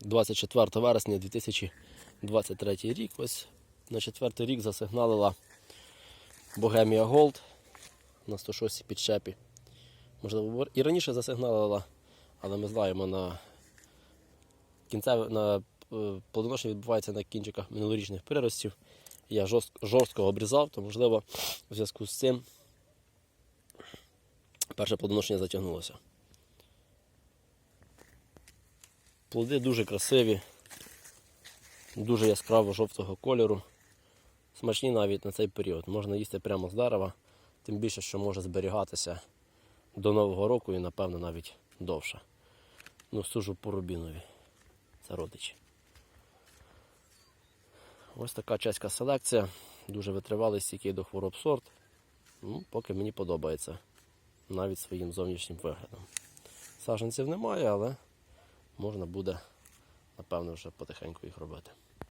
24 вересня 2023 рік. Ось на четвертий рік засигналила Богемія Голд на 106 підчепі. Можливо, і раніше засигналила, але ми знаємо, на кінцеве на е, плодоношення відбувається на кінчиках минулорічних приростів. Я жорст- жорстко обрізав, то можливо в зв'язку з цим перше плодоношення затягнулося. Плоди дуже красиві, дуже яскраво жовтого кольору. Смачні навіть на цей період. Можна їсти прямо з дерева, тим більше, що може зберігатися до Нового року і, напевно, навіть довше. Ну, сужу по рубінові. Це родичі. Ось така чеська селекція. Дуже витривалий стійкий до хвороб сорт. Ну, поки мені подобається. Навіть своїм зовнішнім виглядом. Саженців немає, але можна буде, напевно, вже потихеньку їх робити.